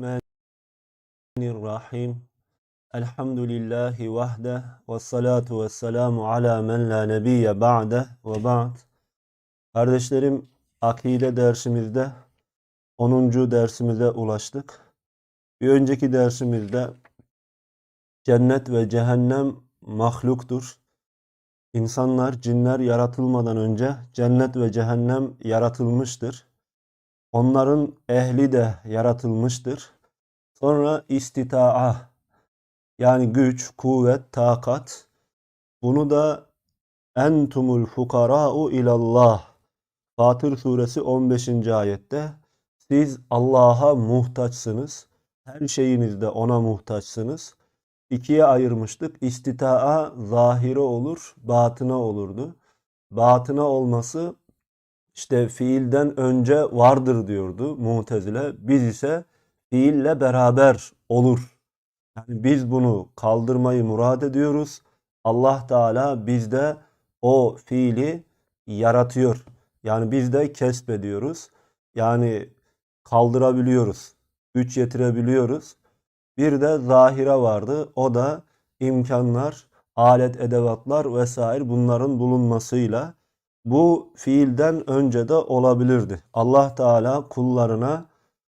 Bismillahirrahmanirrahim. Elhamdülillahi vahde ve salatu ve selamu ala men la nebiyye ba'de ve ba'd. Kardeşlerim, akide dersimizde 10. dersimize ulaştık. Bir önceki dersimizde cennet ve cehennem mahluktur. İnsanlar, cinler yaratılmadan önce cennet ve cehennem yaratılmıştır. Onların ehli de yaratılmıştır. Sonra istita'a yani güç, kuvvet, takat. Bunu da entumul fukara'u ilallah. Fatır suresi 15. ayette siz Allah'a muhtaçsınız. Her şeyinizde ona muhtaçsınız. İkiye ayırmıştık. İstita'a zahire olur, batına olurdu. Batına olması işte fiilden önce vardır diyordu Mu'tezile. Biz ise fiille beraber olur. Yani biz bunu kaldırmayı murad ediyoruz. Allah Teala bizde o fiili yaratıyor. Yani biz de kesbediyoruz. Yani kaldırabiliyoruz. Güç yetirebiliyoruz. Bir de zahire vardı. O da imkanlar, alet edevatlar vesaire bunların bulunmasıyla bu fiilden önce de olabilirdi. Allah Teala kullarına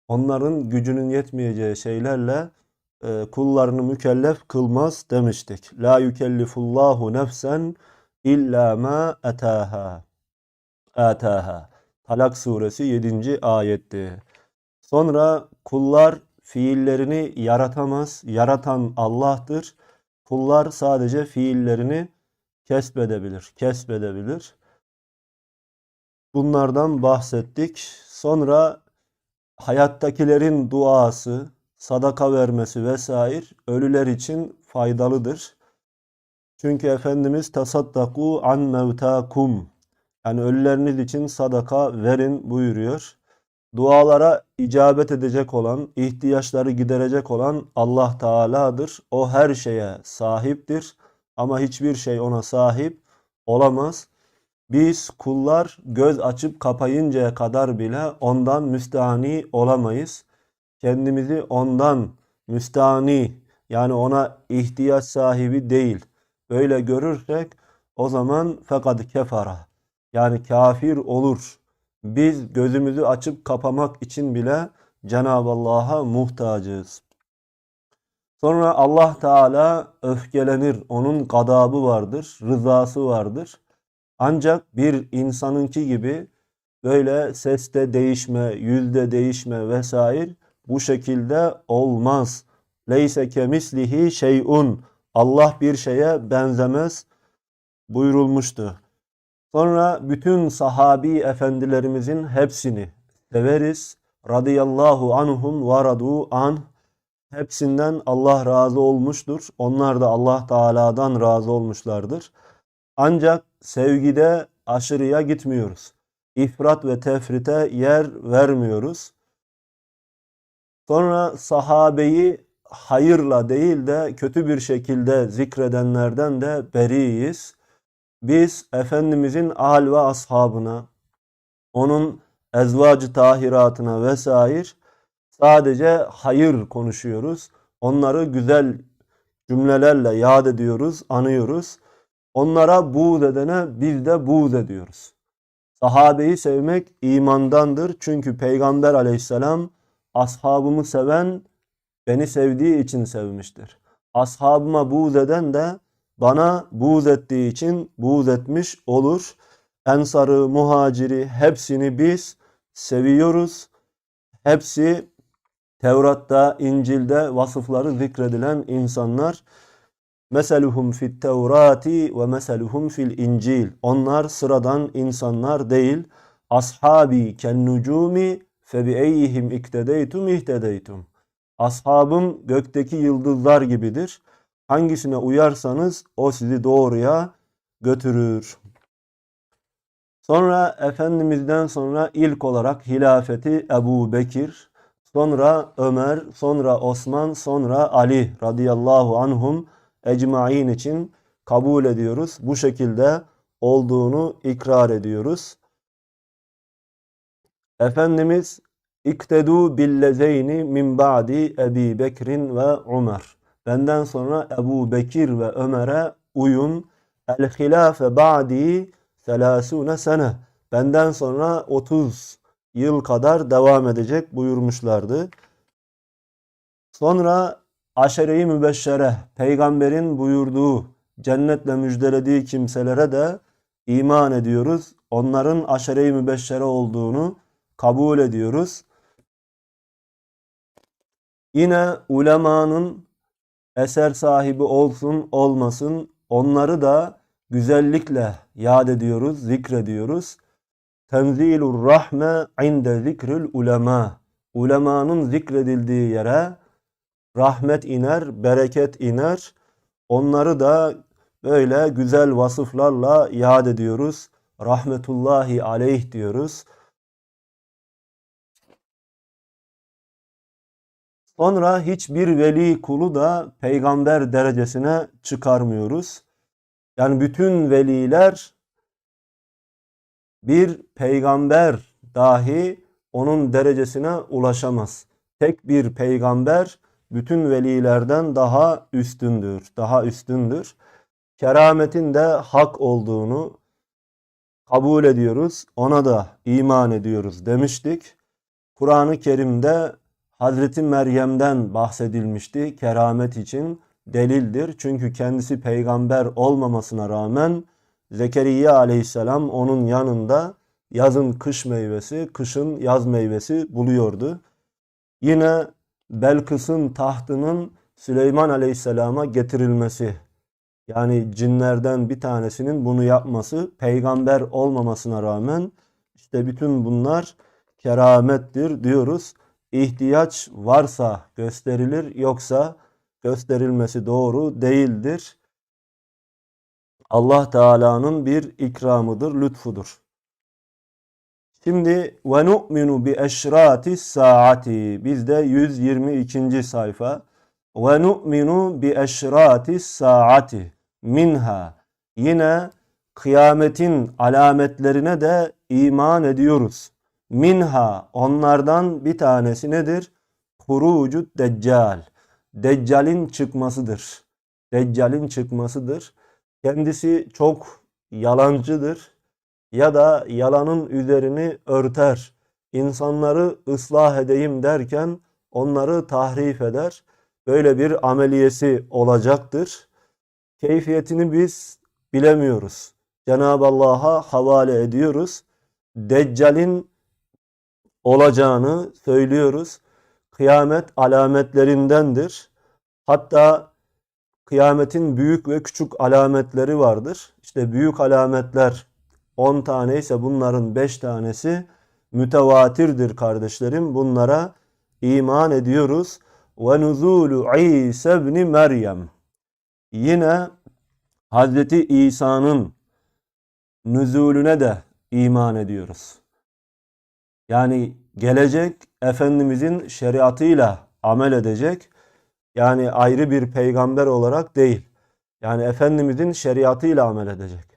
onların gücünün yetmeyeceği şeylerle e, kullarını mükellef kılmaz demiştik. La yükellifullahu nefsen illa ma etaha. Ataha. Talak suresi 7. ayetti. Sonra kullar fiillerini yaratamaz. Yaratan Allah'tır. Kullar sadece fiillerini kesbedebilir. Kesbedebilir. Bunlardan bahsettik. Sonra hayattakilerin duası, sadaka vermesi vesaire ölüler için faydalıdır. Çünkü Efendimiz tasaddaku an mevtakum yani ölüleriniz için sadaka verin buyuruyor. Dualara icabet edecek olan, ihtiyaçları giderecek olan Allah Teala'dır. O her şeye sahiptir ama hiçbir şey ona sahip olamaz. Biz kullar göz açıp kapayıncaya kadar bile ondan müstahni olamayız. Kendimizi ondan müstahni yani ona ihtiyaç sahibi değil. Böyle görürsek o zaman fakat kefara yani kafir olur. Biz gözümüzü açıp kapamak için bile Cenab-ı Allah'a muhtacız. Sonra Allah Teala öfkelenir. Onun gadabı vardır, rızası vardır. Ancak bir insanınki gibi böyle seste değişme, yüzde değişme vesaire bu şekilde olmaz. Leyse kemislihi şeyun. Allah bir şeye benzemez buyurulmuştu. Sonra bütün sahabi efendilerimizin hepsini severiz. Radıyallahu anhum ve radu an. Hepsinden Allah razı olmuştur. Onlar da Allah Teala'dan razı olmuşlardır. Ancak sevgide aşırıya gitmiyoruz. İfrat ve tefrite yer vermiyoruz. Sonra sahabeyi hayırla değil de kötü bir şekilde zikredenlerden de beriyiz. Biz Efendimizin ahal ve ashabına, onun ezvacı tahiratına vesaire sadece hayır konuşuyoruz. Onları güzel cümlelerle yad ediyoruz, anıyoruz. Onlara buğz edene biz de buğz ediyoruz. Sahabeyi sevmek imandandır. Çünkü Peygamber aleyhisselam ashabımı seven beni sevdiği için sevmiştir. Ashabıma buğz eden de bana buğz ettiği için buğz etmiş olur. Ensarı, muhaciri hepsini biz seviyoruz. Hepsi Tevrat'ta, İncil'de vasıfları zikredilen insanlar. Meseluhum fit Tevrati ve meseluhum fil İncil. Onlar sıradan insanlar değil. Ashabi ken nucumi fe bi eyyihim iktedeytum ihtedeytum. Ashabım gökteki yıldızlar gibidir. Hangisine uyarsanız o sizi doğruya götürür. Sonra Efendimiz'den sonra ilk olarak hilafeti Ebu Bekir, sonra Ömer, sonra Osman, sonra Ali radıyallahu anhum ecmain için kabul ediyoruz. Bu şekilde olduğunu ikrar ediyoruz. Efendimiz İktedu billezeyni min ba'di Ebi Bekrin ve Ömer. Benden sonra Ebu Bekir ve Ömer'e uyun. El hilafe ba'di selasune sene. Benden sonra 30 yıl kadar devam edecek buyurmuşlardı. Sonra aşere-i mübeşşere, peygamberin buyurduğu, cennetle müjdelediği kimselere de iman ediyoruz. Onların aşere-i mübeşşere olduğunu kabul ediyoruz. Yine ulemanın eser sahibi olsun olmasın onları da güzellikle yad ediyoruz, zikrediyoruz. Tenzilur rahme inde zikril ulema. Ulemanın zikredildiği yere rahmet iner, bereket iner. Onları da böyle güzel vasıflarla yad ediyoruz. Rahmetullahi aleyh diyoruz. Sonra hiçbir veli kulu da peygamber derecesine çıkarmıyoruz. Yani bütün veliler bir peygamber dahi onun derecesine ulaşamaz. Tek bir peygamber bütün velilerden daha üstündür, daha üstündür. Kerametin de hak olduğunu kabul ediyoruz, ona da iman ediyoruz demiştik. Kur'an-ı Kerim'de Hazreti Meryem'den bahsedilmişti keramet için delildir. Çünkü kendisi peygamber olmamasına rağmen Zekeriya aleyhisselam onun yanında yazın kış meyvesi, kışın yaz meyvesi buluyordu. Yine Belkıs'ın tahtının Süleyman aleyhisselama getirilmesi, yani cinlerden bir tanesinin bunu yapması, peygamber olmamasına rağmen işte bütün bunlar keramettir diyoruz. İhtiyaç varsa gösterilir, yoksa gösterilmesi doğru değildir. Allah Teala'nın bir ikramıdır, lütfudur. Şimdi ve nu'minu bi eşrati saati bizde 122. sayfa ve nu'minu bi eşrati saati minha yine kıyametin alametlerine de iman ediyoruz. Minha onlardan bir tanesi nedir? Hurucut deccal. Deccal'in çıkmasıdır. Deccal'in çıkmasıdır. Kendisi çok yalancıdır ya da yalanın üzerini örter. İnsanları ıslah edeyim derken onları tahrif eder. Böyle bir ameliyesi olacaktır. Keyfiyetini biz bilemiyoruz. Cenab-ı Allah'a havale ediyoruz. Deccal'in olacağını söylüyoruz. Kıyamet alametlerindendir. Hatta kıyametin büyük ve küçük alametleri vardır. İşte büyük alametler 10 tane ise bunların 5 tanesi mütevatirdir kardeşlerim. Bunlara iman ediyoruz. Ve nuzulu İsa ibn Meryem. Yine Hazreti İsa'nın nüzulüne de iman ediyoruz. Yani gelecek Efendimizin şeriatıyla amel edecek. Yani ayrı bir peygamber olarak değil. Yani Efendimizin şeriatıyla amel edecek.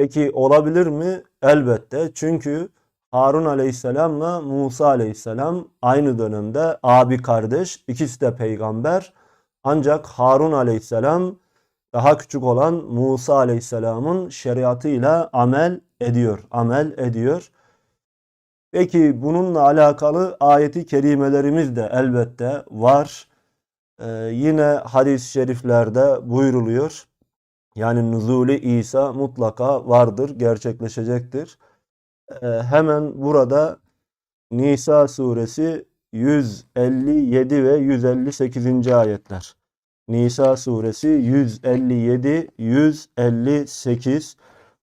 Peki olabilir mi? Elbette. Çünkü Harun aleyhisselamla Musa aleyhisselam aynı dönemde abi kardeş. ikisi de peygamber. Ancak Harun aleyhisselam daha küçük olan Musa aleyhisselamın şeriatıyla amel ediyor. Amel ediyor. Peki bununla alakalı ayeti kerimelerimiz de elbette var. Ee, yine hadis-i şeriflerde buyruluyor. Yani nüzulü İsa mutlaka vardır, gerçekleşecektir. Ee, hemen burada Nisa suresi 157 ve 158. ayetler. Nisa suresi 157 158.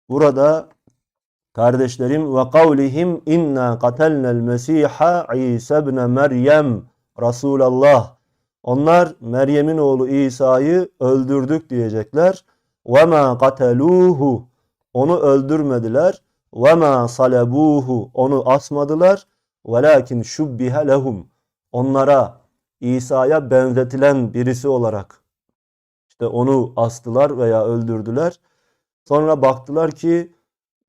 Burada kardeşlerim ve kavlihim inna katelnel mesiha İsa ibn Meryem Resulallah. Onlar Meryem'in oğlu İsa'yı öldürdük diyecekler. Ve ma kateluhu. Onu öldürmediler. Ve ma salabuhu. Onu asmadılar. Velakin şubbihe lehum. Onlara İsa'ya benzetilen birisi olarak işte onu astılar veya öldürdüler. Sonra baktılar ki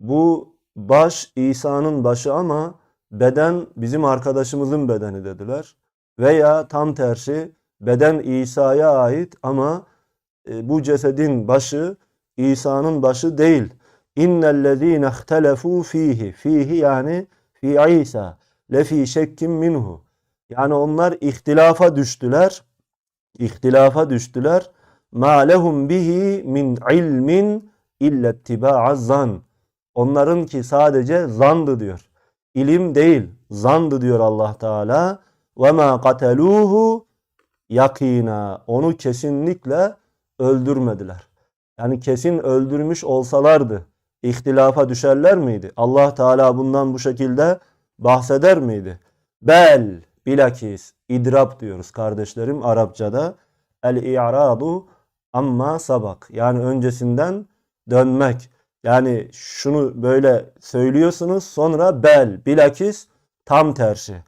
bu baş İsa'nın başı ama beden bizim arkadaşımızın bedeni dediler. Veya tam tersi beden İsa'ya ait ama bu cesedin başı İsa'nın başı değil. İnnellezîne ihtelefû fihi. Fihi yani fi İsa. Lefi şekkim minhu. Yani onlar ihtilafa düştüler. İhtilafa düştüler. Ma lehum bihi min ilmin illa ittiba'az zan. Onların ki sadece zandı diyor. İlim değil, zandı diyor Allah Teala. Ve ma kateluhu yakina. Onu kesinlikle öldürmediler. Yani kesin öldürmüş olsalardı ihtilafa düşerler miydi? Allah Teala bundan bu şekilde bahseder miydi? Bel bilakis idrap diyoruz kardeşlerim Arapçada. El-i'radu amma sabak. Yani öncesinden dönmek. Yani şunu böyle söylüyorsunuz sonra bel bilakis tam tersi.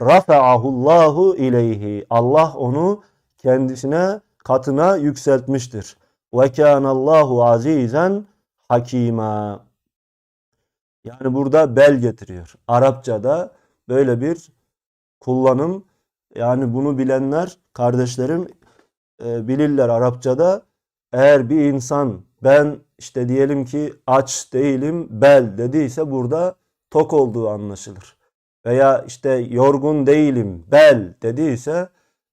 Rafa'ahullahu ileyhi. Allah onu kendisine katına yükseltmiştir. Ve kânallahu azizen hakima. Yani burada bel getiriyor. Arapçada böyle bir kullanım. Yani bunu bilenler kardeşlerim e, bilirler Arapçada. Eğer bir insan ben işte diyelim ki aç değilim bel dediyse burada tok olduğu anlaşılır. Veya işte yorgun değilim bel dediyse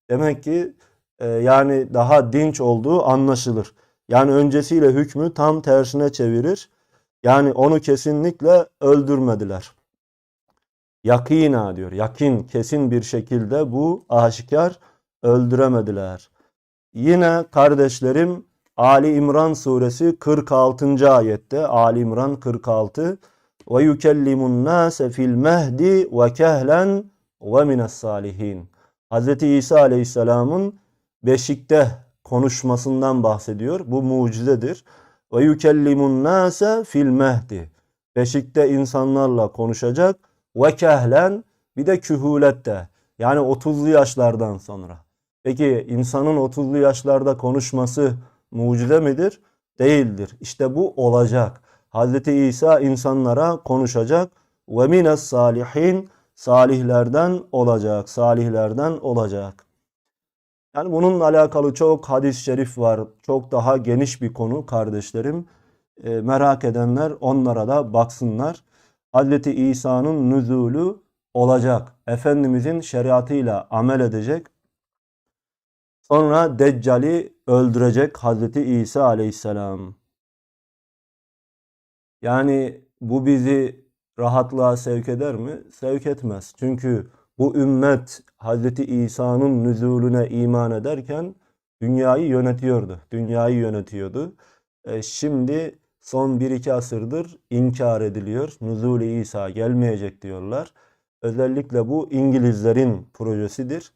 demek ki e, yani daha dinç olduğu anlaşılır. Yani öncesiyle hükmü tam tersine çevirir. Yani onu kesinlikle öldürmediler. Yakina diyor. Yakin kesin bir şekilde bu aşikar öldüremediler. Yine kardeşlerim Ali İmran suresi 46. ayette Ali İmran 46 ve yukellimun nase fil mehdi ve kehlen ve mines salihin. Hz. İsa Aleyhisselam'ın beşikte konuşmasından bahsediyor. Bu mucizedir. Ve yukellimun nase fil mehdi. Beşikte insanlarla konuşacak. Ve kehlen bir de kühulette. Yani 30'lu yaşlardan sonra. Peki insanın 30'lu yaşlarda konuşması mucize midir? Değildir. İşte bu olacak. Hz. İsa insanlara konuşacak. Ve mines salihin salihlerden olacak. Salihlerden olacak. Yani bununla alakalı çok hadis-i şerif var. Çok daha geniş bir konu kardeşlerim. E, merak edenler onlara da baksınlar. Hz. İsa'nın nüzulü olacak. Efendimizin şeriatıyla amel edecek. Sonra Deccal'i öldürecek Hz. İsa aleyhisselam. Yani bu bizi rahatlığa sevk eder mi? Sevk etmez. Çünkü bu ümmet Hz. İsa'nın nüzulüne iman ederken dünyayı yönetiyordu. Dünyayı yönetiyordu. E, şimdi son 1-2 asırdır inkar ediliyor. Nüzul-i İsa gelmeyecek diyorlar. Özellikle bu İngilizlerin projesidir.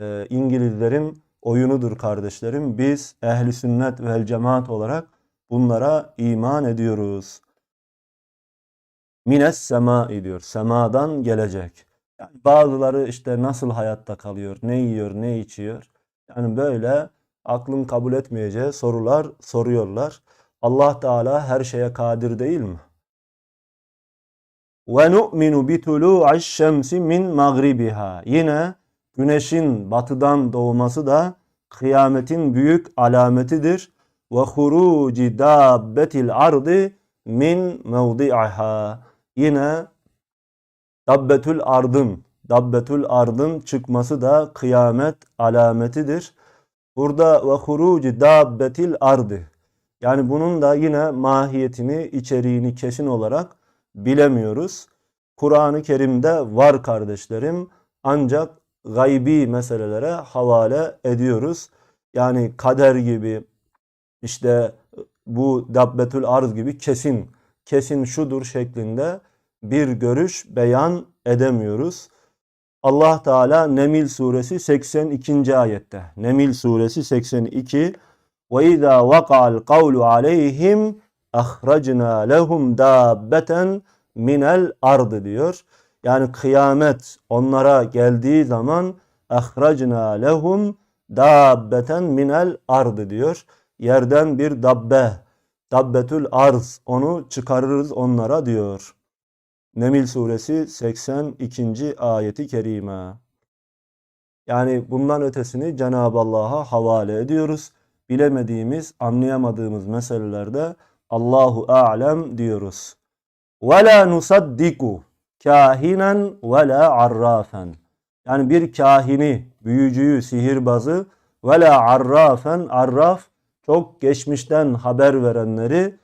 E, İngilizlerin oyunudur kardeşlerim. Biz ehli sünnet vel cemaat olarak bunlara iman ediyoruz. Mines sema diyor. Semadan gelecek. Yani bazıları işte nasıl hayatta kalıyor, ne yiyor, ne içiyor. Yani böyle aklın kabul etmeyeceği sorular soruyorlar. Allah Teala her şeye kadir değil mi? Ve nu'minu bi tulu'aş şemsi min magribiha. Yine güneşin batıdan doğması da kıyametin büyük alametidir. Ve huruci dabbetil ardı min mevdi'aha. Yine Dabbetül ardın, dabbetül ardın çıkması da kıyamet alametidir. Burada ve huruci dabbetil ardı. Yani bunun da yine mahiyetini, içeriğini kesin olarak bilemiyoruz. Kur'an-ı Kerim'de var kardeşlerim. Ancak gaybi meselelere havale ediyoruz. Yani kader gibi işte bu dabbetül arz gibi kesin, kesin şudur şeklinde bir görüş beyan edemiyoruz. Allah Teala Nemil suresi 82. ayette. Nemil suresi 82 ve izâ vaka'al kavlu aleyhim ahracna lehum dabbeten minel ardı diyor. Yani kıyamet onlara geldiği zaman ahracna lehum dabbeten minel ardı diyor. Yerden bir dabbe, dabbetül arz onu çıkarırız onlara diyor. Nemil suresi 82. ayeti kerime. Yani bundan ötesini Cenab-ı Allah'a havale ediyoruz. Bilemediğimiz, anlayamadığımız meselelerde Allahu a'lem diyoruz. Ve la nusaddiku kahinen ve la arrafen. Yani bir kahini, büyücüyü, sihirbazı ve la arrafen, arraf çok geçmişten haber verenleri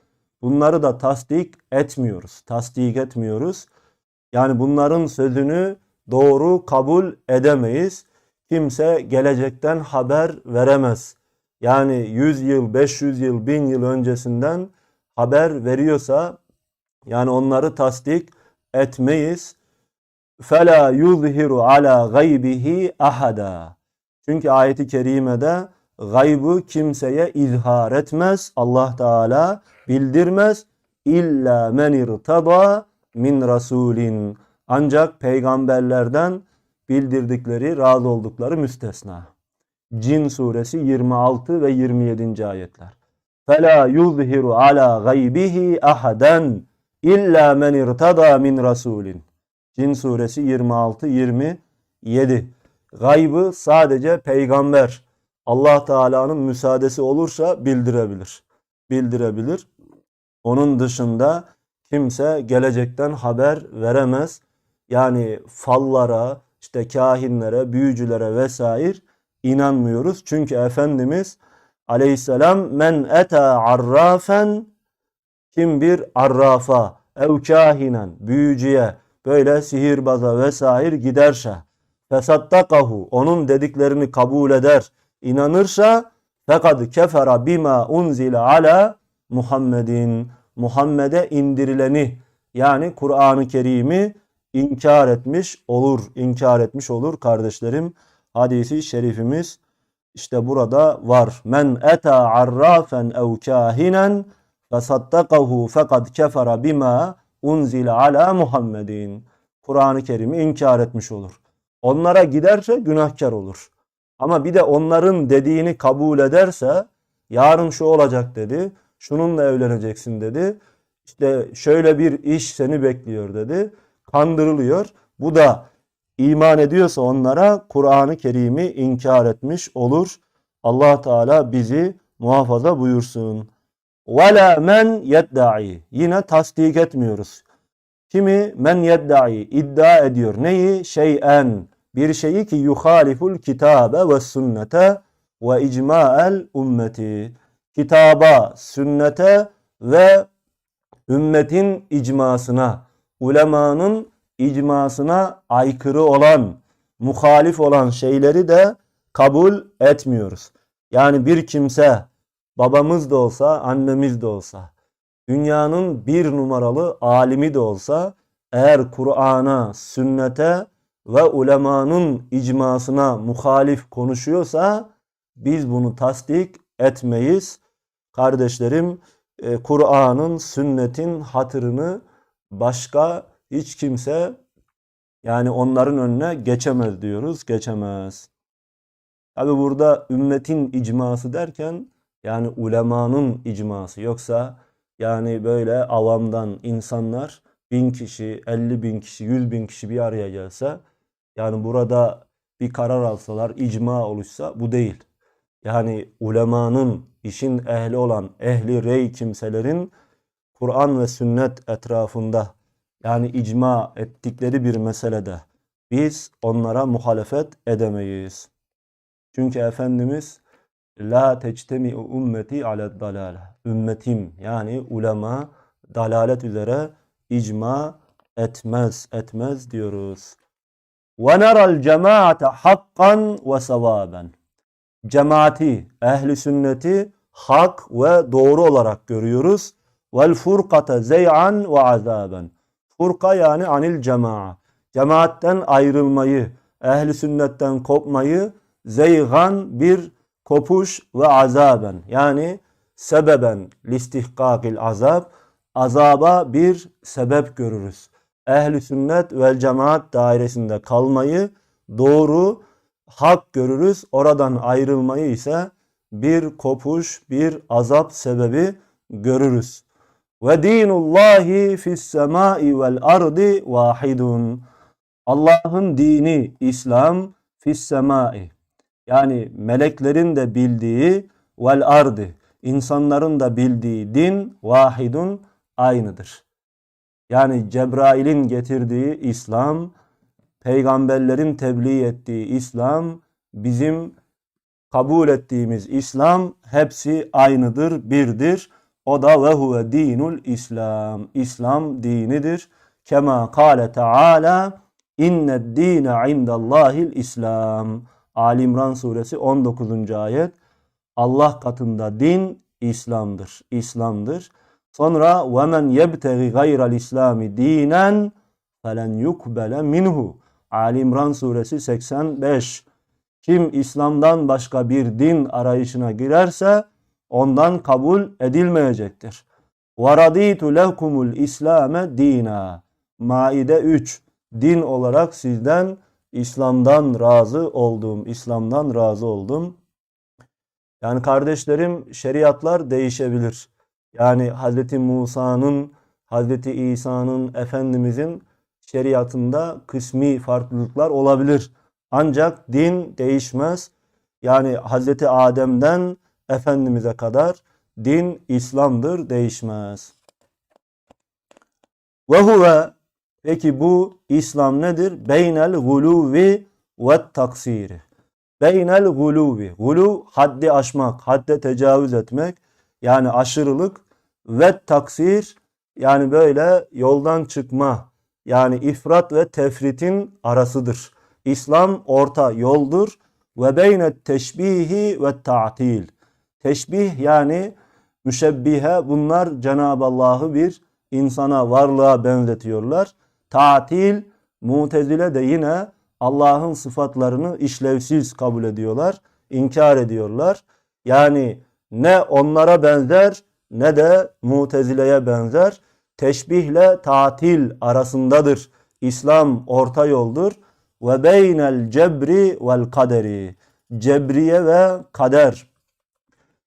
bunları da tasdik etmiyoruz. Tasdik etmiyoruz. Yani bunların sözünü doğru kabul edemeyiz. Kimse gelecekten haber veremez. Yani 100 yıl, 500 yıl, 1000 yıl öncesinden haber veriyorsa yani onları tasdik etmeyiz. فَلَا يُظْهِرُ عَلَى غَيْبِهِ أَحَدًا Çünkü ayeti kerimede gaybı kimseye izhar etmez. Allah Teala bildirmez. İlla men irtada min rasulin. Ancak peygamberlerden bildirdikleri, razı oldukları müstesna. Cin suresi 26 ve 27. ayetler. فَلَا يُظْهِرُ عَلَى غَيْبِهِ أَحَدًا İlla men irtada min rasulin. Cin suresi 26 27. Gaybı sadece peygamber Allah Teala'nın müsaadesi olursa bildirebilir. Bildirebilir. Onun dışında kimse gelecekten haber veremez. Yani fallara, işte kahinlere, büyücülere vesaire inanmıyoruz. Çünkü Efendimiz aleyhisselam men eta arrafen kim bir arrafa ev kahinen büyücüye böyle sihirbaza vesaire giderse fesaddakahu onun dediklerini kabul eder inanırsa fekad kefera bima unzile ala Muhammedin Muhammed'e indirileni yani Kur'an-ı Kerim'i inkar etmiş olur, inkar etmiş olur kardeşlerim. Hadisi şerifimiz işte burada var. Men eta arrafen ev kahinen fesaddakahu fekad kefera bima unzile ala Muhammedin. Kur'an-ı Kerim'i inkar etmiş olur. Onlara giderse günahkar olur. Ama bir de onların dediğini kabul ederse yarın şu olacak dedi. Şununla evleneceksin dedi. İşte şöyle bir iş seni bekliyor dedi. Kandırılıyor. Bu da iman ediyorsa onlara Kur'an-ı Kerim'i inkar etmiş olur. Allah Teala bizi muhafaza buyursun. وَلَا men yedda'i. Yine tasdik etmiyoruz. Kimi men yedda'i iddia ediyor. Neyi? Şeyen. Bir şeyi ki yuhaliful kitabe ve sünnete ve icma'el ümmeti. Kitaba, sünnete ve ümmetin icmasına, ulemanın icmasına aykırı olan, muhalif olan şeyleri de kabul etmiyoruz. Yani bir kimse babamız da olsa, annemiz de olsa, dünyanın bir numaralı alimi de olsa eğer Kur'an'a, sünnete ve ulemanın icmasına muhalif konuşuyorsa biz bunu tasdik etmeyiz. Kardeşlerim e, Kur'an'ın, sünnetin hatırını başka hiç kimse yani onların önüne geçemez diyoruz. Geçemez. Tabi burada ümmetin icması derken yani ulemanın icması yoksa yani böyle avamdan insanlar bin kişi, elli bin kişi, yüz bin kişi bir araya gelse yani burada bir karar alsalar, icma oluşsa bu değil. Yani ulemanın, işin ehli olan, ehli rey kimselerin Kur'an ve sünnet etrafında yani icma ettikleri bir meselede biz onlara muhalefet edemeyiz. Çünkü Efendimiz La tectemi ümmeti ala dalale. Ümmetim yani ulema dalalet üzere icma etmez etmez diyoruz. Ve neral cemaate hakkan ve sevaben. Cemaati, ehli sünneti hak ve doğru olarak görüyoruz. Vel furkate zey'an ve azaben. Furka yani anil cema'a. Cemaatten ayrılmayı, ehli sünnetten kopmayı zeygan bir kopuş ve azaben yani sebeben listihkakil azab azaba bir sebep görürüz. Ehli sünnet vel cemaat dairesinde kalmayı doğru hak görürüz. Oradan ayrılmayı ise bir kopuş, bir azap sebebi görürüz. Ve dinullahi fis semai vel ardi vahidun. Allah'ın dini İslam fis semai. Yani meleklerin de bildiği vel ardi. insanların da bildiği din vahidun aynıdır. Yani Cebrail'in getirdiği İslam, peygamberlerin tebliğ ettiği İslam, bizim kabul ettiğimiz İslam hepsi aynıdır, birdir. O da ve huve dinul İslam. İslam dinidir. Kema kâle Teala inned dîne indallâhil İslam. Ali İmran suresi 19. ayet. Allah katında din İslam'dır. İslam'dır. Sonra وَمَنْ يَبْتَغِ غَيْرَ الْاِسْلَامِ دِينًا فَلَنْ يُقْبَلَ minhu. Ali İmran suresi 85. Kim İslam'dan başka bir din arayışına girerse ondan kabul edilmeyecektir. وَرَضِيتُ لَكُمُ الْاِسْلَامَ dina. Maide 3. Din olarak sizden İslam'dan razı oldum. İslam'dan razı oldum. Yani kardeşlerim şeriatlar değişebilir. Yani Hazreti Musa'nın, Hazreti İsa'nın, Efendimizin şeriatında kısmi farklılıklar olabilir. Ancak din değişmez. Yani Hazreti Adem'den Efendimiz'e kadar din İslam'dır, değişmez. Ve huve peki bu İslam nedir? Beynel guluvi ve taksiri. Beynel guluvi. Gulu haddi aşmak, hadde tecavüz etmek. Yani aşırılık ve taksir yani böyle yoldan çıkma yani ifrat ve tefritin arasıdır. İslam orta yoldur ve beyne teşbihi ve ta'til. Teşbih yani müşebbihe bunlar Cenab-ı Allah'ı bir insana, varlığa benzetiyorlar. Ta'til, mutezile de yine Allah'ın sıfatlarını işlevsiz kabul ediyorlar, inkar ediyorlar. Yani ne onlara benzer ne de mutezileye benzer. Teşbihle tatil arasındadır. İslam orta yoldur. Ve beynel cebri vel kaderi. Cebriye ve kader.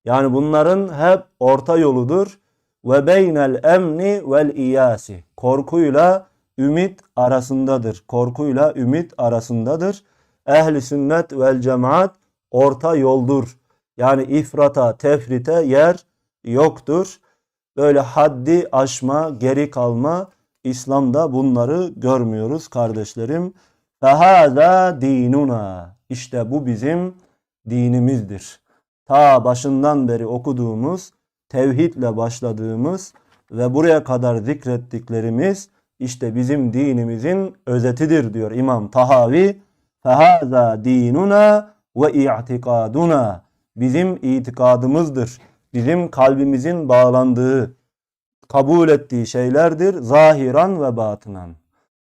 Yani bunların hep orta yoludur. Ve beynel emni vel iyasi. Korkuyla ümit arasındadır. Korkuyla ümit arasındadır. Ehli sünnet vel cemaat orta yoldur. Yani ifrata, tefrite yer yoktur. Böyle haddi aşma, geri kalma İslam'da bunları görmüyoruz kardeşlerim. Fehâzâ dinuna. İşte bu bizim dinimizdir. Ta başından beri okuduğumuz, tevhidle başladığımız ve buraya kadar zikrettiklerimiz işte bizim dinimizin özetidir diyor İmam Tahavi. Fehâzâ dinuna ve i'tikaduna. Bizim itikadımızdır bizim kalbimizin bağlandığı, kabul ettiği şeylerdir zahiran ve batınan.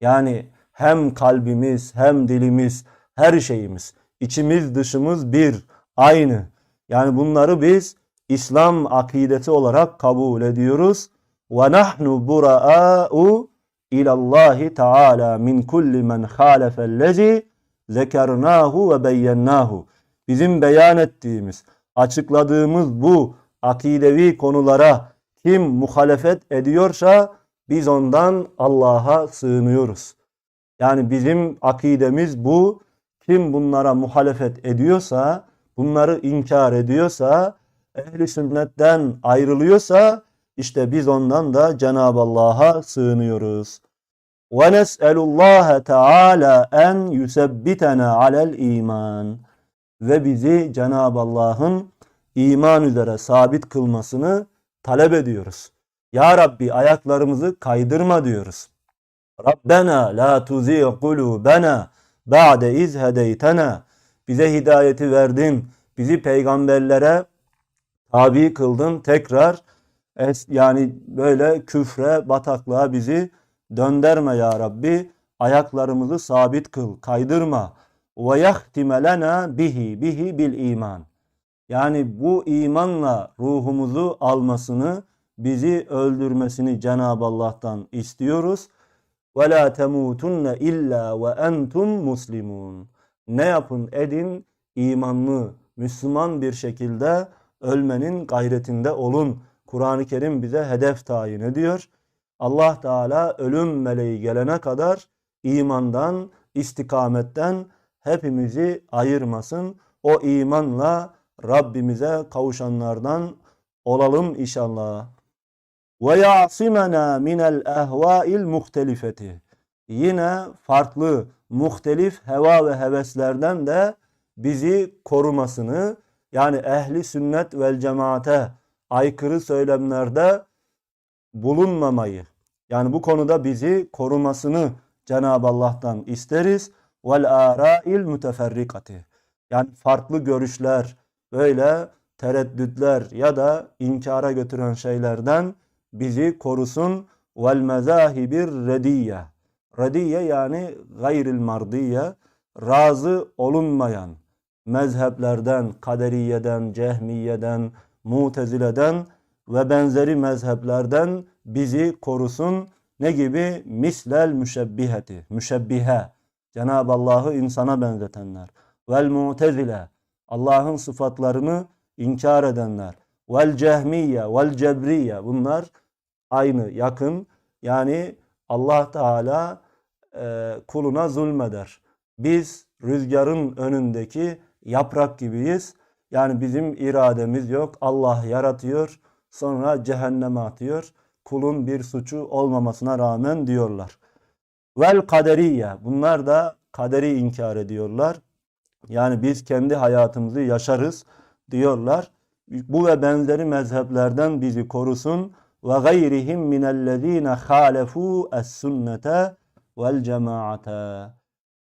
Yani hem kalbimiz hem dilimiz her şeyimiz, içimiz dışımız bir, aynı. Yani bunları biz İslam akideti olarak kabul ediyoruz. Ve nahnu bura'u ilallahi Teala min kulli men halefellezi zekernahu ve beyyennahu. Bizim beyan ettiğimiz, açıkladığımız bu akidevi konulara kim muhalefet ediyorsa biz ondan Allah'a sığınıyoruz. Yani bizim akidemiz bu. Kim bunlara muhalefet ediyorsa, bunları inkar ediyorsa, ehli sünnetten ayrılıyorsa işte biz ondan da Cenab-ı Allah'a sığınıyoruz. Ve nes'elullaha Teala en yusebbitena alel iman. Ve bizi Cenab-ı Allah'ın iman üzere sabit kılmasını talep ediyoruz. Ya Rabbi ayaklarımızı kaydırma diyoruz. Rabbena la tuzi kulubena ba'de iz hedeytena. Bize hidayeti verdin. Bizi peygamberlere tabi kıldın. Tekrar yani böyle küfre, bataklığa bizi dönderme ya Rabbi. Ayaklarımızı sabit kıl, kaydırma. Ve yahtime lena bihi bihi bil iman. Yani bu imanla ruhumuzu almasını, bizi öldürmesini Cenab-ı Allah'tan istiyoruz. Ve la temutunne illa ve entum muslimun. Ne yapın edin imanlı, Müslüman bir şekilde ölmenin gayretinde olun. Kur'an-ı Kerim bize hedef tayin ediyor. Allah Teala ölüm meleği gelene kadar imandan, istikametten hepimizi ayırmasın. O imanla Rabbimize kavuşanlardan olalım inşallah. Ve ya'simena minel ehva'il muhtelifeti. Yine farklı, muhtelif heva ve heveslerden de bizi korumasını, yani ehli sünnet vel cemaate aykırı söylemlerde bulunmamayı, yani bu konuda bizi korumasını Cenab-ı Allah'tan isteriz. Vel ara'il müteferrikati. Yani farklı görüşler, böyle tereddütler ya da inkara götüren şeylerden bizi korusun. Vel mezahibir rediyye. Rediyye yani gayril mardiye, razı olunmayan mezheplerden, kaderiyeden, cehmiyeden, mutezileden ve benzeri mezheplerden bizi korusun. Ne gibi? Mislel müşebbiheti. Müşebbihe. Cenab-ı Allah'ı insana benzetenler. Vel mutezile. Allah'ın sıfatlarını inkar edenler. Vel cehmiye, vel cebriye. Bunlar aynı, yakın. Yani Allah Teala e, kuluna zulmeder. Biz rüzgarın önündeki yaprak gibiyiz. Yani bizim irademiz yok. Allah yaratıyor, sonra cehenneme atıyor. Kulun bir suçu olmamasına rağmen diyorlar. Vel kaderiye. Bunlar da kaderi inkar ediyorlar. Yani biz kendi hayatımızı yaşarız diyorlar. Bu ve benzeri mezheplerden bizi korusun. Ve gayrihim minellezine halefu es-sünnete vel cemaate.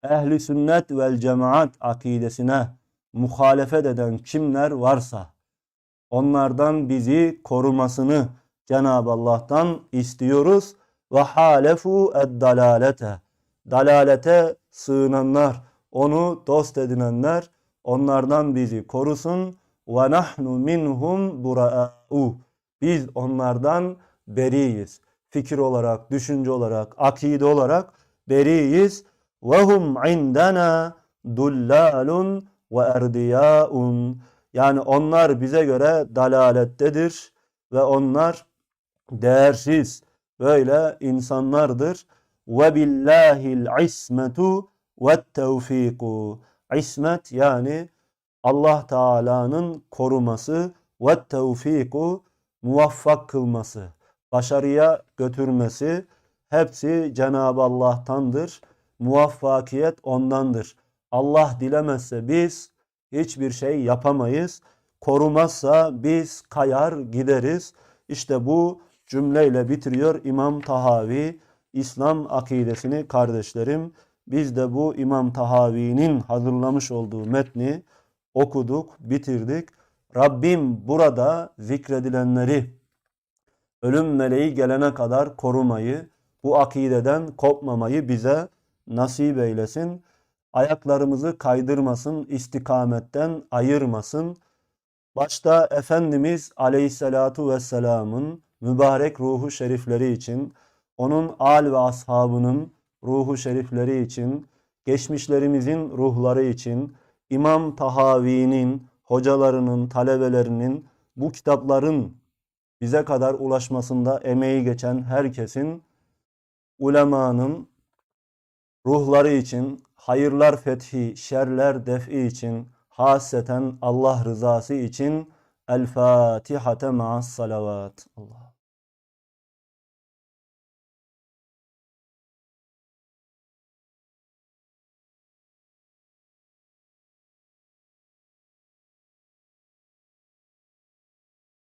Ehli sünnet vel cemaat akidesine muhalefet eden kimler varsa onlardan bizi korumasını Cenab-ı Allah'tan istiyoruz. Ve halefu ed-dalalete. Dalalete sığınanlar, onu dost edinenler onlardan bizi korusun. Ve nahnu minhum bura'u. Biz onlardan beriyiz. Fikir olarak, düşünce olarak, akide olarak beriyiz. Ve hum indena dullalun ve erdiyaun. Yani onlar bize göre dalalettedir ve onlar değersiz böyle insanlardır. Ve billahil ismetu ve tevfiku. İsmet yani Allah Teala'nın koruması ve tevfiku muvaffak kılması, başarıya götürmesi hepsi Cenab-ı Allah'tandır. Muvaffakiyet ondandır. Allah dilemezse biz hiçbir şey yapamayız. Korumazsa biz kayar gideriz. İşte bu cümleyle bitiriyor İmam Tahavi İslam akidesini kardeşlerim. Biz de bu İmam Tahavi'nin hazırlamış olduğu metni okuduk, bitirdik. Rabbim burada zikredilenleri ölüm meleği gelene kadar korumayı, bu akideden kopmamayı bize nasip eylesin. Ayaklarımızı kaydırmasın, istikametten ayırmasın. Başta Efendimiz Aleyhisselatu Vesselam'ın mübarek ruhu şerifleri için, onun al ve ashabının ruhu şerifleri için, geçmişlerimizin ruhları için, İmam Tahavi'nin, hocalarının, talebelerinin bu kitapların bize kadar ulaşmasında emeği geçen herkesin, ulemanın ruhları için, hayırlar fethi, şerler defi için, haseten Allah rızası için El Fatihate ma'as salavat. Allah.